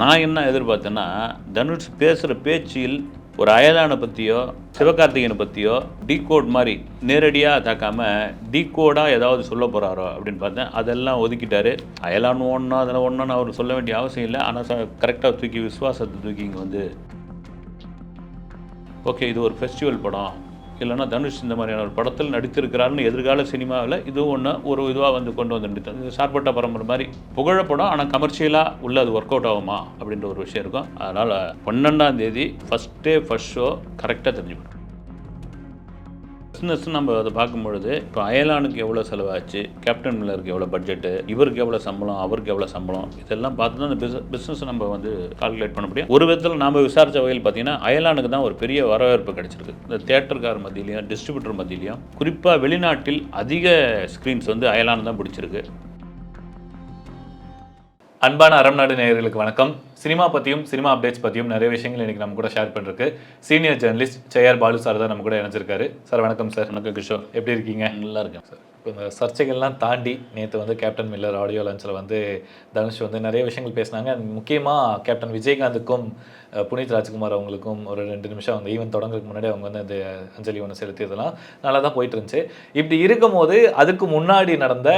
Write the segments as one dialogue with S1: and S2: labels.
S1: நான் என்ன எதிர்பார்த்தேன்னா தனுஷ் பேசுகிற பேச்சில் ஒரு அயலானை பற்றியோ சிவகார்த்திகேயனை பற்றியோ டீகோட் மாதிரி நேரடியாக தாக்காமல் டீகோடாக ஏதாவது சொல்ல போகிறாரோ அப்படின்னு பார்த்தேன். அதெல்லாம் ஒதுக்கிட்டாரு. அயலான் ஒன்றா அதெல்லாம் ஒன்றுன்னு அவர் சொல்ல வேண்டிய அவசியம் இல்லை. ஆனால் கரெக்டாக தூக்கி விசுவாசத்தை தூக்கி இங்கே வந்து ஓகே இது ஒரு ஃபெஸ்டிவல் படம். இல்லைன்னா தனுஷ் இந்த மாதிரியான ஒரு படத்தில் நடித்திருக்கிறாருன்னு எதிர்கால சினிமாவில் இதுவும் ஒன்று ஒரு இதுவாக வந்து கொண்டு வந்து நடித்தது. இது சார்பட்ட பரம்பரை மாதிரி புகழப்படம் ஆனால் கமர்ஷியலாக உள்ள அது ஒர்க் அவுட் ஆகுமா அப்படின்ற ஒரு விஷயம் இருக்கும். அதனால் பன்னெண்டாம் தேதி ஃபஸ்ட் டே ஃபஸ்ட் ஷோ கரெக்டாக தெரிஞ்சுக்கணும். பிஸ்னஸ் நம்ம அதை பார்க்கும்பொழுது இப்போ அயலானுக்கு எவ்வளோ செலவாச்சு கேப்டன் மில்லருக்கு எவ்வளோ பட்ஜெட்டு இவருக்கு எவ்வளோ சம்பளம் அவருக்கு எவ்வளோ சம்பளம் இதெல்லாம் பார்த்து தான் அந்த பிஸ்னஸ் நம்ம வந்து கால்குலேட் பண்ண முடியும். ஒரு விதத்தில் நாம் விசாரித்த வகையில் பார்த்தீங்கன்னா அயலானுக்கு தான் ஒரு பெரிய வரவேற்பு கிடைச்சிருக்கு. இந்த தேட்டருக்கார் மத்தியிலையும் டிஸ்ட்ரிபியூட்டர் மத்தியிலையும் குறிப்பாக வெளிநாட்டில் அதிக ஸ்க்ரீன்ஸ் வந்து அயலானு தான் பிடிச்சிருக்கு.
S2: அன்பான அறம்நாடு நேயர்களுக்கு வணக்கம். சினிமா பற்றியும் சினிமா அப்டேட்ஸ் பற்றியும் நிறைய விஷயங்கள் இன்னைக்கு நம்ம கூட ஷேர் பண்ணுறதுக்கு senior journalist Jayar Balu sir தான் நம்ம கூட இணைஞ்சிருக்காரு. சார் வணக்கம் சார்
S1: வணக்கம் கிஷோர்.
S2: எப்படி இருக்கீங்க?
S1: நல்லா இருக்கேன் சார்
S2: இப்போ இந்த சர்ச்சைகள்லாம் தாண்டி நேற்று வந்து கேப்டன் மில்லர் ஆடியோ லஞ்சில் வந்து தனுஷ் வந்து நிறைய விஷயங்கள் பேசினாங்க. முக்கியமாக கேப்டன் விஜயகாந்துக்கும் புனித் ராஜ்குமார் அவங்களுக்கும் ஒரு ரெண்டு நிமிஷம் அந்த ஈவெண்ட் தொடங்குறதுக்கு முன்னாடி அவங்க வந்து அந்த அஞ்சலி ஒன்று செலுத்தியதெல்லாம் நல்லா தான் போயிட்டு இருந்துச்சு இப்படி இருக்கும்போது அதுக்கு முன்னாடி நடந்த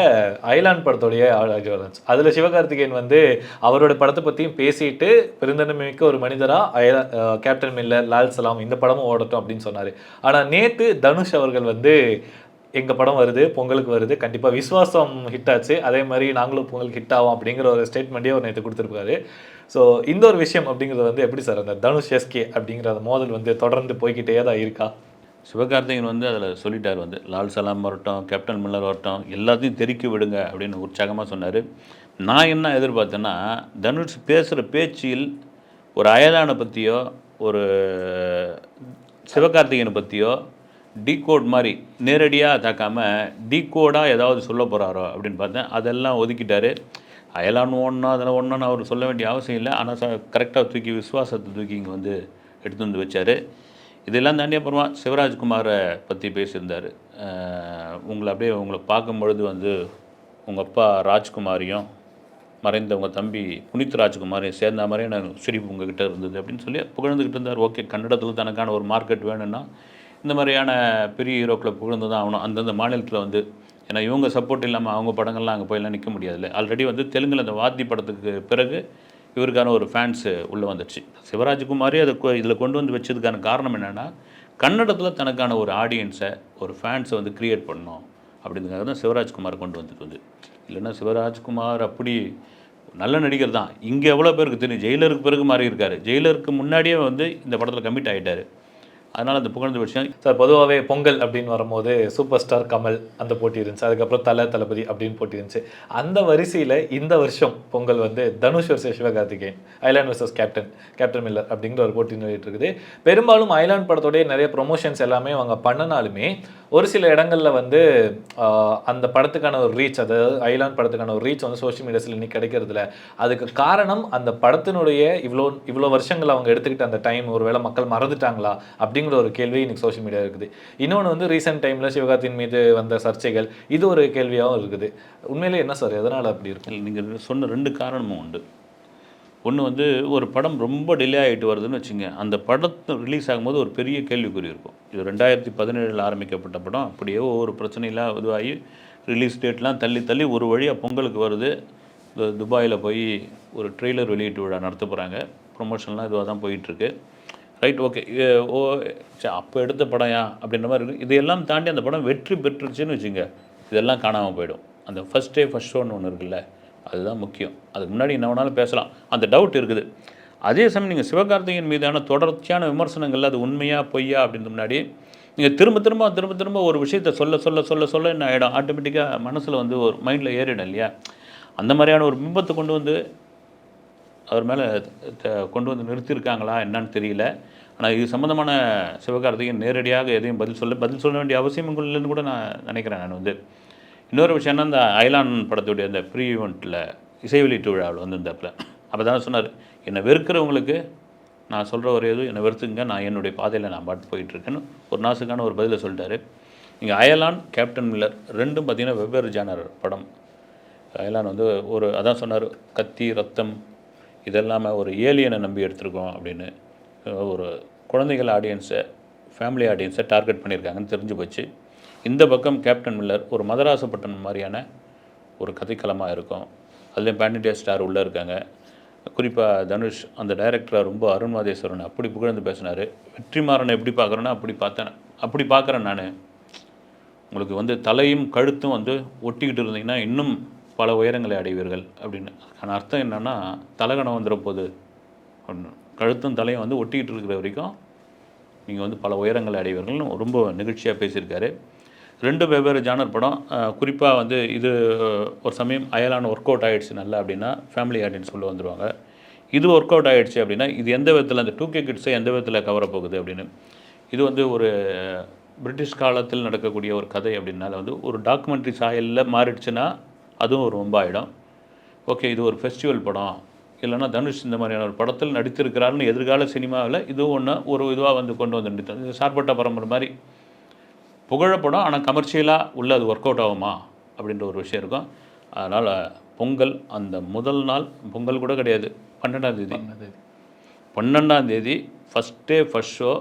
S2: ஐலாண்ட் படத்துடைய ஆடியோ லஞ்ச் அதில் சிவகார்த்திகேயன் வந்து அவரோட படத்தை பற்றியும் பேசிட்டு பெருந்தன்மைமிக்க ஒரு மனிதராக கேப்டன் மில்லர் லால் சலாம் இந்த படமும் ஓடட்டும் அப்படின்னு சொன்னார். ஆனால் நேற்று தனுஷ் அவர்கள் வந்து எங்கள் படம் வருது பொங்கலுக்கு வருது கண்டிப்பாக விஸ்வாசம் ஹிட் ஆச்சு. அதே மாதிரி நாங்களும் பொங்கலுக்கு ஹிட் ஆகும் அப்படிங்கிற ஒரு ஸ்டேட்மெண்ட்டே ஒரு நேற்று கொடுத்துருப்பாரு ஸோ இந்த ஒரு விஷயம் அப்படிங்கிறது வந்து எப்படி சார் அந்த தனுஷ் எஸ்கே அப்படிங்கிற அந்த மோதல் வந்து தொடர்ந்து போய்கிட்டே தான் இருக்கா?
S1: சிவகார்த்திகன் வந்து அதில் சொல்லிட்டார் வந்து லால் சலாம் வரட்டும் கேப்டன் மில்லர் வரட்டும் எல்லாத்தையும் தெறிக்க விடுங்க அப்படின்னு உற்சாகமாக சொன்னார். நான் என்ன எதிர்பார்த்தேன்னா தனுஷ் பேசுகிற பேச்சில் ஒரு அயலானை பற்றியோ ஒரு சிவகார்த்திகேயனை பற்றியோ டீகோட் மாதிரி நேரடியாக தாக்காமல் டீகோடாக ஏதாவது சொல்ல போகிறாரோ அப்படின்னு பார்த்தேன். அதெல்லாம் ஒதுக்கிட்டாரு. அயலான் ஒன்றா அதெல்லாம் ஒன்றுன்னு அவர் சொல்ல வேண்டிய அவசியம் இல்லை. ஆனால் கரெக்டாக தூக்கி விஸ்வாசத்தை தூக்கி இங்கே வந்து எடுத்து வந்து வச்சார். இதெல்லாம் தாண்டி அப்புறமா சிவராஜ்குமாரை பற்றி பேசியிருந்தார். உங்களை அப்படியே உங்களை பார்க்கும் பொழுது வந்து உங்கள் அப்பா ராஜ்குமாரையும் மறைந்த உங்கள் தம்பி புனித் ராஜ்குமாரையும் சேர்ந்த மாதிரியே நான் சிரிப்பு உங்ககிட்ட இருந்தது அப்படின்னு சொல்லி புகழ்ந்துக்கிட்டு இருந்தார். ஓகே கன்னடத்துக்கு தனக்கான ஒரு மார்க்கெட் வேணும்னா இந்த மாதிரியான பெரிய ஹீரோக்களை புகழ்ந்து தான் ஆகணும். அந்தந்த மாநிலத்தில் வந்து ஏன்னா இவங்க சப்போர்ட் இல்லாமல் அவங்க படங்கள்லாம் அங்கே போயெல்லாம் நிற்க முடியாதுல்ல. ஆல்ரெடி வந்து தெலுங்கில் அந்த வாத்தி படத்துக்கு பிறகு இவருக்கான ஒரு ஃபேன்ஸு உள்ளே வந்துடுச்சு சிவராஜ்குமாரே அதை இதில் கொண்டு வந்து வச்சதுக்கான காரணம் என்னென்னா கன்னடத்தில் தனக்கான ஒரு ஆடியன்ஸை ஒரு ஃபேன்ஸை வந்து க்ரியேட் பண்ணணும் அப்படிங்கிறத தான் சிவராஜ்குமார் கொண்டு வந்துட்டு வந்து இல்லைன்னா சிவராஜ்குமார் அப்படி நல்ல நடிகர் தான். இங்கே எவ்வளோ பேருக்கு தெரியும்? ஜெயிலருக்கு பிறகு மாறி இருக்காரு ஜெயிலருக்கு முன்னாடியே வந்து இந்த படத்தில் கமிட் ஆகிட்டார் அதனால் அந்த புகழ்ந்த விஷயம்
S2: சார் பொதுவாகவே பொங்கல் அப்படின்னு வரும்போது சூப்பர் ஸ்டார் கமல் அந்த போட்டி இருந்துச்சு. அதுக்கப்புறம் தல தளபதி அப்படின்னு போட்டி இருந்துச்சு. அந்த வரிசையில் இந்த வருஷம் பொங்கல் வந்து Dhanush versus Sivakarthikeyan Ayalaan versus Captain Captain Miller அப்படிங்கிற ஒரு போட்டி நிலையிட்டு இருக்குது. பெரும்பாலும் ஐலாண்ட் படத்தோடைய நிறைய ப்ரொமோஷன்ஸ் எல்லாமே அவங்க பண்ணினாலுமே ஒரு சில இடங்களில் வந்து அந்த படத்துக்கான ஒரு ரீச் அதாவது ஐலாண்ட் படத்துக்கான ஒரு ரீச் வந்து சோஷியல் மீடியாஸில் இன்னைக்கு கிடைக்கிறதுல. அதுக்கு காரணம் அந்த படத்தினுடைய இவ்வளோ இவ்வளோ வருஷங்கள் அவங்க எடுத்துக்கிட்ட அந்த டைம் ஒருவேளை மக்கள் மறந்துட்டாங்களா அப்படிங்கிற ஒரு கேள்வி இன்னைக்கு சோஷியல் மீடியா இருக்குது. இன்னொன்று வந்து ரீசெண்ட் டைமில் சிவகார்த்தின் மீது வந்த சர்ச்சைகள் இது ஒரு கேள்வியாகவும் இருக்குது. உண்மையிலே என்ன சார் எதனால் அப்படி இருக்கு?
S1: நீங்கள் சொன்ன ரெண்டு காரணமும் உண்டு. ஒன்று வந்து ஒரு படம் ரொம்ப டிலே ஆகிட்டு வருதுன்னு வச்சுங்க அந்த படத்தை ரிலீஸ் ஆகும்போது ஒரு பெரிய கேள்விக்குறி இருக்கும். இது ரெண்டாயிரத்தி பதினேழில் ஆரம்பிக்கப்பட்ட படம் அப்படியே ஒவ்வொரு பிரச்சனையெல்லாம் இதுவாகி ரிலீஸ் டேட்லாம் தள்ளி தள்ளி ஒரு வழியாக பொங்கலுக்கு வருது. இந்த துபாயில் போய் ஒரு ட்ரெய்லர் வெளியீட்டு விழா நடத்த போகிறாங்க ப்ரொமோஷன்லாம் இதுவாக தான் போயிட்டுருக்கு ரைட் ஓகே ஓ சரி அப்போ எடுத்த படம்யா? அப்படின்ற மாதிரி இருக்கும் இதையெல்லாம் தாண்டி அந்த படம் வெற்றி பெற்றுருச்சுன்னு வச்சுங்க இதெல்லாம் காணாமல் போயிடும். அந்த ஃபஸ்ட் டே ஃபஸ்ட் ஷோன்னு ஒன்று இருக்குல்ல அதுதான் முக்கியம். அதுக்கு முன்னாடி என்ன வேணாலும் பேசலாம். அந்த டவுட் இருக்குது. அதே சமயம் நீங்கள் சிவகார்த்திகேயன் மீதான தொடர்ச்சியான விமர்சனங்கள் அது உண்மையா பொய்யா அப்படின்ற முன்னாடி நீங்கள் திரும்ப திரும்ப திரும்ப திரும்ப ஒரு விஷயத்தை சொல்ல சொல்ல சொல்ல சொல்ல என்ன ஆகிடும் ஆட்டோமேட்டிக்காக மனசில் வந்து ஒரு மைண்டில் ஏறிடும் இல்லையா? அந்த மாதிரியான ஒரு பிம்பத்தை கொண்டு வந்து அவர் மேலே கொண்டு வந்து நிறுத்தியிருக்காங்களா? என்னன்னு தெரியல. ஆனால் இது சம்மந்தமான சிவகார்த்திகேயன் நேரடியாக எதையும் பதில் சொல்ல பதில் சொல்ல வேண்டிய அவசியம் இல்லைன்னு கூட நான் நினைக்கிறேன் நான் வந்து. இன்னொரு விஷயம்னா இந்த ஐலான் படத்துடைய அந்த ப்ரீ ஈவெண்ட்டில் இசை வெளியீட்டு விழாவில் வந்திருந்தாப்புல. அப்போ தான் சொன்னார் என்னை வெறுக்கிறவங்களுக்கு நான் சொல்கிற ஒரு எதுவும் என்னை வெறுத்துங்க நான் என்னுடைய பாதையில் நான் பாட்டு போயிட்டுருக்கேன்னு ஒரு நாசுக்கான ஒரு பதிலை சொல்லிட்டாரு. இங்கே அயலான் கேப்டன் மில்லர் ரெண்டும் பார்த்தீங்கன்னா வெவ்வேறு ஜானர் படம். அயலான் வந்து ஒரு அதான் சொன்னார் கத்தி ரத்தம் இதெல்லாமல் ஒரு ஏலியனை நம்பி எடுத்திருக்கோம் அப்படின்னு. ஒரு குழந்தைகள் ஆடியன்ஸை ஃபேமிலி ஆடியன்ஸை டார்கெட் பண்ணியிருக்காங்கன்னு தெரிஞ்சு போச்சு. இந்த பக்கம் கேப்டன் மில்லர் ஒரு மதராசப்பட்டினம் மாதிரியான ஒரு கதைக்களமாக இருக்கும். அதுலேயும் பேண்டிடியா ஸ்டார் உள்ளே இருக்காங்க. குறிப்பாக தனுஷ் அந்த டைரக்டரை ரொம்ப அருண்வாதேஸ்வரன் அப்படி புகழ்ந்து பேசினார். வெற்றிமாறனை எப்படி பார்க்குறேன்னா அப்படி பார்த்தேன். அப்படி பார்க்குறேன் நான். உங்களுக்கு வந்து தலையும் கழுத்தும் வந்து ஒட்டிக்கிட்டு இருந்தீங்கன்னா இன்னும் பல உயரங்களை அடைவீர்கள் அப்படின்னு. அதுக்கான அர்த்தம் என்னென்னா தலகணம் வந்துட போகுது கழுத்தும் தலையும் வந்து ஒட்டிக்கிட்டு இருக்கிற வரைக்கும் நீங்கள் வந்து பல உயரங்களை அடைவீர்கள்னு ரொம்ப நிகழ்ச்சியாக பேசியிருக்காரு. ரெண்டு வெவ்வேறு ஜானர் படம். குறிப்பாக வந்து இது ஒரு சமயம் அயலான ஒர்க் அவுட் ஆகிடுச்சு நல்லா அப்படின்னா ஃபேமிலி ஆடியன்ஸ் சொல்ல வந்துருவாங்க. இது ஒர்க் அவுட் ஆகிடுச்சு அப்படின்னா இது எந்த விதத்தில் அந்த டூ கே கிட்ஸை எந்த விதத்தில் கவர போகுது அப்படின்னு. இது வந்து ஒரு பிரிட்டிஷ் காலத்தில் நடக்கக்கூடிய ஒரு கதை அப்படின்னால வந்து ஒரு டாக்குமெண்ட்ரி சாயலில் மாறிடுச்சுன்னா அதுவும் ஒரு ரொம்ப ஆகிடும் ஓகே இது ஒரு ஃபெஸ்டிவல் படம். இல்லைன்னா தனுஷ் இந்த மாதிரியான ஒரு படத்தில் நடித்திருக்கிறாருன்னு எதிர்கால சினிமாவில் இதுவும் ஒன்று ஒரு இதுவாக வந்து கொண்டு வந்து நிறுத்தம். இது சார்பட்ட பரம்பரை மாதிரி. புகழப்படம் ஆனால் கமர்ஷியலாக உள்ள அது ஒர்க் அவுட் ஆகுமா அப்படின்ற ஒரு விஷயம் இருக்கும். அதனால் பொங்கல் அந்த முதல் நாள் பொங்கல் கூட கிடையாது. பன்னெண்டாம் தேதி. பன்னெண்டாம் தேதி. ஃபஸ்ட் டே ஃபஸ்ட் ஷோ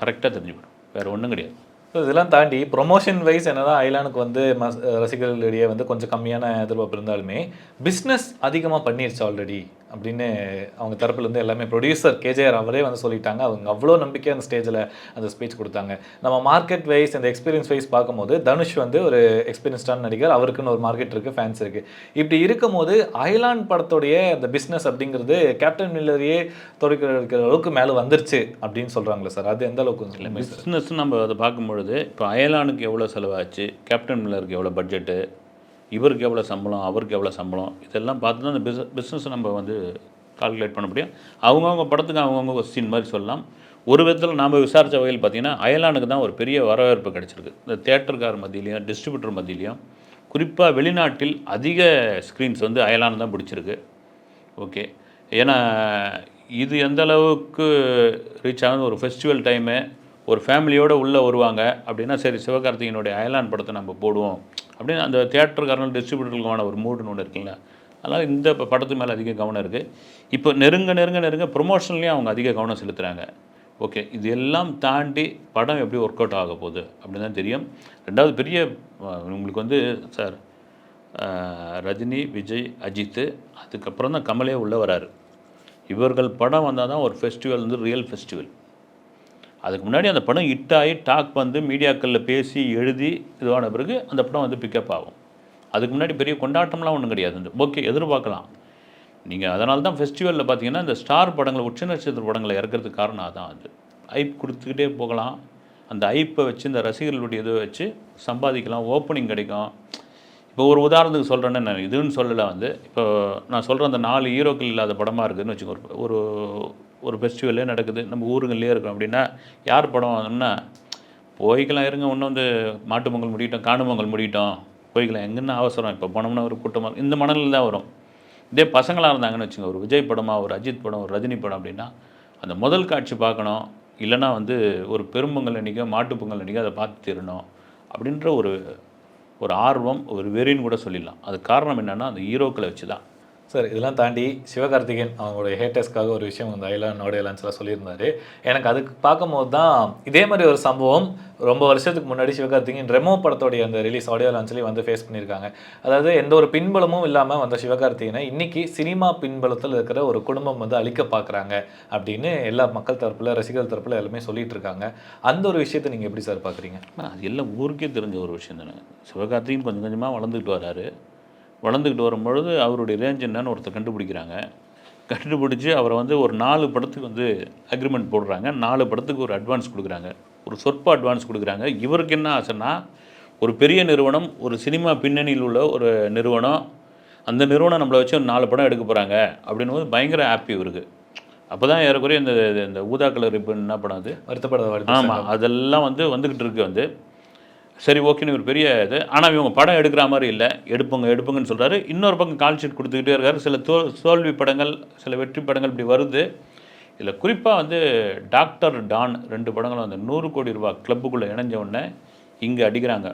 S1: கரெக்டாக தெரிஞ்சுக்கணும். வேறு ஒன்றும் கிடையாது.
S2: ஸோ இதெல்லாம் தாண்டி ப்ரொமோஷன் வைஸ் என்னதான் ஐலானுக்கு வந்து மஸ் ரசிகர்களிடையே வந்து கொஞ்சம் கம்மியான எதிர்பார்ப்பு இருந்தாலுமே பிஸ்னஸ் அதிகமாக பண்ணிருச்சு ஆல்ரெடி அப்படின்னு அவங்க தரப்புலேருந்து எல்லாமே ப்ரொடியூசர் கேஜேஆர் அவரே வந்து சொல்லிட்டாங்க. அவங்க அவ்வளோ நம்பிக்கை அந்த ஸ்டேஜில் அந்த ஸ்பீச் கொடுத்தாங்க. நம்ம மார்க்கெட் வைஸ் அந்த எக்ஸ்பீரியன்ஸ் வைஸ் பார்க்கும்போது தனுஷ் வந்து ஒரு எக்ஸ்பீரியன்ஸ்டான நடிகர். அவருக்குன்னு ஒரு மார்க்கெட் இருக்குது ஃபேன்ஸ் இருக்குது இப்படி இருக்கும்போது அயலாண்ட் படத்துடைய அந்த பிஸ்னஸ் அப்படிங்கிறது கேப்டன் மில்லரையே தொடக்கிற அளவுக்கு மேலே வந்துருச்சு அப்படின்னு சொல்கிறாங்களே சார். அது எந்த அளவுக்கு இல்லை
S1: பிஸ்னஸ் நம்ம அதை பார்க்கும்பொழுது இப்போ அயலானுக்கு எவ்வளோ செலவாச்சு? கேப்டன் மில்லருக்கு எவ்வளோ பட்ஜெட்டு இவருக்கு எவ்வளோ சம்பளம் அவருக்கு எவ்வளோ சம்பளம் இதெல்லாம் பார்த்து தான் அந்த பிஸ் பிஸ்னஸை நம்ம வந்து கால்குலேட் பண்ண முடியும். அவங்கவுங்க படத்துக்கு அவங்கவுங்க கொஸ்டின் மாதிரி சொல்லலாம். ஒரு விதத்தில் நாம் விசாரித்த வகையில் பார்த்தீங்கன்னா அயலானுக்கு தான் ஒரு பெரிய வரவேற்பு கிடச்சிருக்கு. இந்த தேட்டருக்கார் மத்தியிலையும் டிஸ்ட்ரிபியூட்டர் மத்தியிலையும் குறிப்பாக வெளிநாட்டில் அதிக ஸ்க்ரீன்ஸ் வந்து அயலான் தான் பிடிச்சிருக்கு. ஓகே ஏன்னா இது எந்த அளவுக்கு ரீச் ஆகுது ஒரு ஃபெஸ்டிவல் டைமு ஒரு ஃபேமிலியோடு உள்ளே வருவாங்க அப்படின்னா சரி சிவகார்த்திகனுடைய அயலான் படத்தை நம்ம போடுவோம். அப்படின்னு அந்த தியேட்டருக்காரங்க டிஸ்ட்ரிபியூட்டருக்கான ஒரு மூடுன்னு ஒன்று இருக்குல்ல. அதனால் இந்த படத்து மேலே அதிக கவனம் இருக்குது இப்போ நெருங்க நெருங்க நெருங்க ப்ரொமோஷன்லேயும் அவங்க அதிக கவனம் செலுத்துகிறாங்க ஓகே இது எல்லாம் தாண்டி படம் எப்படி ஒர்க் அவுட் ஆக போகுது அப்படின்னு தான் தெரியும். ரெண்டாவது பெரிய உங்களுக்கு வந்து சார் ரஜினி விஜய் அஜித்து அதுக்கப்புறம் தான் கமலே உள்ளே வராரு. இவர்கள் படம் வந்தால் தான் ஒரு ஃபெஸ்டிவல் வந்து ரியல் ஃபெஸ்டிவல் அதுக்கு முன்னாடி அந்த படம் ஹிட் ஆகி டாக் வந்து மீடியாக்களில் பேசி எழுதி இதுவான பிறகு அந்த படம் வந்து பிக்கப் ஆகும். அதுக்கு முன்னாடி பெரிய கொண்டாட்டம்லாம் ஒன்றும் கிடையாது. ஓகே எதிர்பார்க்கலாம். நீங்கள் அதனால தான் ஃபெஸ்டிவலில் பார்த்தீங்கன்னா இந்த ஸ்டார் படங்களை உச்ச நட்சத்திர படங்களை இறக்கிறதுக்கு காரணம் அதான் அது. ஐப் கொடுத்துக்கிட்டே போகலாம். அந்த ஐப்பை வச்சு இந்த ரசிகர்களுடைய இதை வச்சு சம்பாதிக்கலாம். ஓப்பனிங் கிடைக்கும். இப்போ ஒரு உதாரணத்துக்கு சொல்கிறேன்னு நான் இதுன்னு சொல்லலை வந்து. இப்போ நான் சொல்கிற அந்த நாலு ஹீரோக்கள் இல்லாத படமாக இருக்குதுன்னு வச்சுக்கோ ஒரு- ஒரு ஃபெஸ்டிவலே நடக்குது. நம்ம ஊருங்கள்லேயே இருக்கோம். அப்படின்னா யார் படம் வாங்கணும்னா போய்க்கலாம் இருங்க இன்னும் வந்து மாட்டு பொங்கல் முடியட்டும் காணும் பொங்கல் முடியட்டும் போய்க்கலாம். எங்கன்னா அவசரம். இப்போ போனோம்னா ஒரு கூட்டமாக இந்த மனநிலை தான் வரும். இதே பசங்களாக இருந்தாங்கன்னு வச்சுங்க ஒரு விஜய் படமாக ஒரு அஜித் படம் ஒரு ரஜினி படம் அப்படின்னா அந்த முதல் காட்சி பார்க்கணும். இல்லைன்னா வந்து ஒரு பெரும்பொங்கல் அன்றைக்கோ மாட்டு பொங்கல் அன்றைக்கோ அதை பார்த்து தீரணும். அப்படின்ற ஒரு ஒரு ஆர்வம் ஒரு வெறின்னு கூட சொல்லிடலாம். அது காரணம் என்னென்னா அந்த ஹீரோக்களை வச்சு தான்
S2: சார் இதெல்லாம் தாண்டி சிவகார்த்திகேயன் அவங்களுடைய ஹேட்டர்ஸ்க்காக ஒரு விஷயம் வந்து ஐலான் நோடைய சொல்லியிருந்தார் சொல்லியிருந்தாரு. எனக்கு அதுக்கு பார்க்கும்போது தான் இதே மாதிரி ஒரு சம்பவம் ரொம்ப வருஷத்துக்கு முன்னாடி சிவகார்த்திகேயன் ரெமோ படத்தோடைய அந்த ரிலீஸ் ஆடியோ லான்ச்லேயும் வந்து ஃபேஸ் பண்ணியிருக்காங்க. அதாவது எந்த ஒரு பின்பலமும் இல்லாமல் வந்த சிவகார்த்திகேயனை இன்றைக்கி சினிமா பின்பலத்தில் இருக்கிற ஒரு குடும்பம் வந்து அழிக்க பார்க்குறாங்க அப்படின்னு எல்லா மக்கள் தரப்பில் ரசிகர் தரப்பில் எல்லாமே சொல்லிட்டு இருக்காங்க. அந்த ஒரு விஷயத்தை நீங்கள் எப்படி சார் பார்க்குறீங்க
S1: அது எல்லாம் ஊருக்கே தெரிஞ்ச ஒரு விஷயம் தானே. சிவகார்த்திகேயன் கொஞ்சம் கொஞ்சமாக வளர்ந்துக்கிட்டு வராரு. வளர்ந்துக்கிட்டு வரும்பொழுது அவருடைய ரேஞ்ச் என்னன்னு ஒருத்தர் கண்டுபிடிக்கிறாங்க. கண்டுபிடிச்சி அவரை வந்து ஒரு நாலு படத்துக்கு வந்து அக்ரிமெண்ட் போடுறாங்க. நாலு படத்துக்கு ஒரு அட்வான்ஸ் கொடுக்குறாங்க. ஒரு சொற்ப அட்வான்ஸ் கொடுக்குறாங்க. இவருக்கு என்ன ஆசைன்னா ஒரு பெரிய நிறுவனம் ஒரு சினிமா பின்னணியில் உள்ள ஒரு நிறுவனம் அந்த நிறுவனம் நம்மளை வச்சு ஒரு நாலு படம் எடுக்க போகிறாங்க அப்படின்னும் போது பயங்கர ஹாப்பி இவருக்கு. அப்போ தான் ஏறக்குறைய இந்த இந்த ஊதா கலர் ரிப்பன் என்ன பண்ணாது
S2: வருத்தப்படாத
S1: ஆமாம் அதெல்லாம் வந்து வந்துக்கிட்டு இருக்கு வந்து. சரி ஓகேன்னு ஒரு பெரிய இது. ஆனால் இவங்க படம் எடுக்கிற மாதிரி இல்லை. எடுப்புங்க எடுப்புங்கன்னு சொல்கிறாரு இன்னொரு பக்கம் கால் ஷீட் கொடுத்துக்கிட்டே இருக்காரு. சில தோ தோல்வி படங்கள் சில வெற்றி படங்கள் இப்படி வருது. இதில் குறிப்பாக வந்து டாக்டர் டான் ரெண்டு படங்களும் அந்த நூறு கோடி ரூபா கிளப்புக்குள்ளே இணைஞ்ச உடனே இங்கே அடிக்கிறாங்க.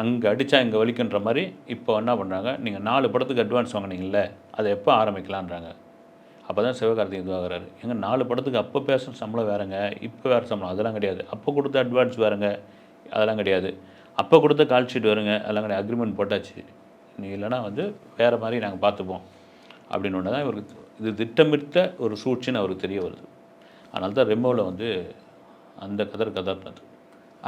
S1: அங்கே அடித்தா இங்கே வலிக்குன்ற மாதிரி இப்போ என்ன பண்ணுறாங்க நீங்கள் நாலு படத்துக்கு அட்வான்ஸ் வாங்குனீங்கல்ல அதை எப்போ ஆரம்பிக்கலான்றாங்க அப்போ தான் சிவகார்த்திகேயன் இதுவாகிறாரு எங்கள் நாலு படத்துக்கு அப்போ பேசுகிற சம்பளம் வேறுங்க இப்போ வேறு சம்பளம். அதெல்லாம் கிடையாது. அப்போ கொடுத்த அட்வான்ஸ் வேறுங்க. அதெல்லாம் கிடையாது. அப்போ கொடுத்த கால் ஷீட் வருங்க அதெல்லாம் கிடையாது. அக்ரிமெண்ட் போட்டாச்சு. நீ இல்லைன்னா வந்து வேறு மாதிரி நாங்கள் பார்த்துப்போம். அப்படின்னு ஒன்று தான் இவருக்கு இது திட்டமிட்ட ஒரு சூழ்ச்சின்னு அவருக்கு தெரிய வருது. அதனால தான் ரெமோவில் வந்து அந்த கதர் கதர்னது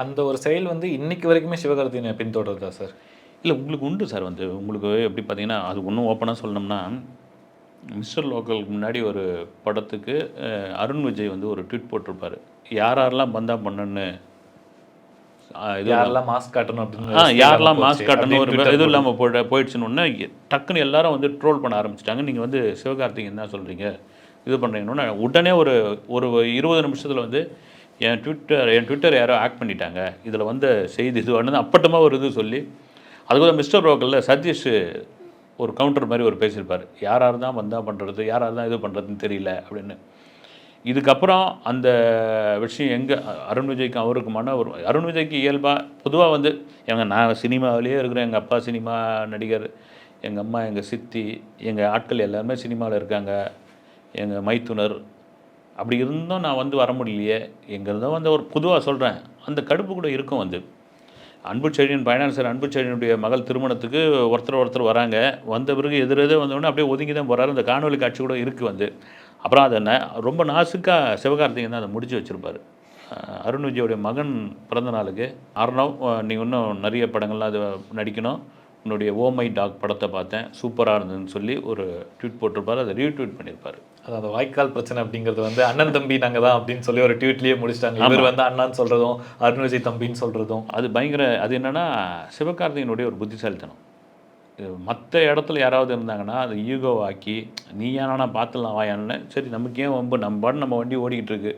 S2: அந்த ஒரு செயல் வந்து இன்னைக்கு வரைக்குமே சிவகார்த்திகேயனை பின்தொடருதா சார்?
S1: இல்லை உங்களுக்கு உண்டு சார் வந்து. உங்களுக்கு எப்படி பார்த்தீங்கன்னா அது இன்னும் ஓப்பனாக சொல்லணும்னா மிஸ்டர் லோக்கலுக்கு முன்னாடி ஒரு படத்துக்கு அருண் விஜய் வந்து ஒரு ட்வீட் போட்டிருப்பாரு. யார் யாரெல்லாம் பந்தா பண்ணன்னு
S2: யாரெல்லாம் மாஸ்க் காட்டணும் அப்படின்னு
S1: யாரெல்லாம் மாஸ்க் காட்டணும் ஒரு
S2: அப்படின்னு
S1: இது இல்லாமல் போட போயிடுச்சுன்னு உடனே டக்குன்னு எல்லாரும் வந்து ட்ரோல் பண்ண ஆரம்பிச்சிட்டாங்க. நீங்கள் வந்து சிவகார்த்திகேயன் என்ன சொல்கிறீங்க இது பண்ணுறீங்கன்னு உடனே ஒரு ஒரு இருபது நிமிஷத்தில் வந்து என் ட்விட்டர் என் ட்விட்டர் யாரோ ஆக்ட் பண்ணிட்டாங்க. இதில் வந்து செய்தி இது வந்து அப்பட்டமாக ஒரு இது சொல்லி அதுக்கு மிஸ்டர் ரோக்கலில் சதீஷ் ஒரு கவுண்டர் மாதிரி ஒரு பேசியிருப்பார். யாராக தான் வந்தா பண்ணுறது யாராக தான் இது பண்ணுறதுன்னு தெரியல அப்படின்னு. இதுக்கப்புறம் அந்த விஷயம் எங்கே அருண் விஜய்க்கு அவருக்குமான ஒரு அருண் விஜய்க்கு இயல்பாக பொதுவாக வந்து எங்கள் நான் சினிமாவிலேயே இருக்கிறேன் எங்கள் அப்பா சினிமா நடிகர் எங்கள் அம்மா எங்கள் சித்தி எங்கள் ஆட்கள் எல்லாருமே சினிமாவில் இருக்காங்க எங்கள் மைத்துனர் அப்படி இருந்தும் நான் வந்து வர முடியலையே எங்கிறதோ வந்து ஒரு பொதுவாக சொல்கிறேன் அந்த கடுப்பு கூட இருக்கும் வந்து. அன்பு செழியன் பைனான்சர் அன்பு அன்புச்செழியனுடைய மகள் திருமணத்துக்கு ஒருத்தர் ஒருத்தர் வராங்க. வந்த பிறகு எதிரெதே வந்தோடனே அப்படியே ஒதுங்கி தான் போகிறாரு அந்த காணொலி காட்சி கூட இருக்குது வந்து. அப்புறம் அதை ந ரொம்ப நாசுக்காக சிவகார்த்திகேயன் தான் அதை முடிச்சு வச்சுருப்பாரு. அருண் விஜயோடைய மகன் பிறந்த நாளுக்கு அர்ணவ் நீ இன்னும் நிறைய படங்கள்லாம் அது நடிக்கணும். உன்னுடைய ஓ மை டாக் படத்தை பார்த்தேன். சூப்பராக இருந்ததுன்னு சொல்லி ஒரு ட்வீட் போட்டிருப்பாரு. அதை ரீட்வீட் பண்ணியிருப்பாரு.
S2: அது அந்த வாய்க்கால் பிரச்சனை அப்படிங்கிறது வந்து அண்ணன் தம்பி நாங்க தான் அப்படின்னு சொல்லி ஒரு ட்வீட்லயே முடிச்சிட்டாங்க. இவர் வந்து அண்ணான்னு சொல்றதும் அருண் விஜய் தம்பின்னு சொல்றதும்.
S1: அது பயங்கர அது என்னன்னா சிவகார்த்திகனுடைய ஒரு புத்திசாலித்தனம். மற்ற இடத்துல யாராவது இருந்தாங்கன்னா அதை ஈகோவாக்கி ஆக்கி நீ ஏன்னா பார்த்துலாம் வாயான்னு சரி நமக்கு ஏன் ரொம்ப நம்ம பாட்டு நம்ம வண்டி ஓடிக்கிட்டு இருக்கு.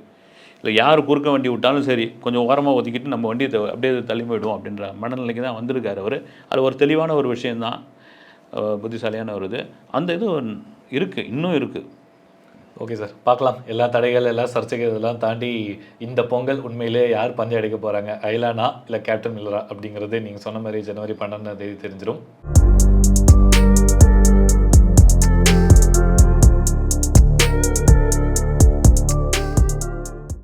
S1: இல்லை யார் குறுக்க வண்டி விட்டாலும் சரி கொஞ்சம் ஓரமாக ஒதுக்கிட்டு நம்ம வண்டியை அப்படியே தள்ளி போயிடுவோம் அப்படின்ற மனநிலைக்கு தான் வந்திருக்காரு அவர். அது ஒரு தெளிவான ஒரு விஷயந்தான் புத்திசாலியான ஒரு இது. அந்த இது இருக்குது இன்னும் இருக்குது
S2: ஓகே சார் பார்க்கலாம். எல்லா தடைகள் எல்லா சர்ச்சைகள் இதெல்லாம் தாண்டி இந்த பொங்கல் உண்மையிலே யார் பந்தயம் அடிக்க போகிறாங்க ஐலானா இல்லை கேப்டன் மில்லரா அப்படிங்கிறது நீங்கள் சொன்ன மாதிரி ஜனவரி பன்னெண்டாம் தேதி தெரிஞ்சிடும்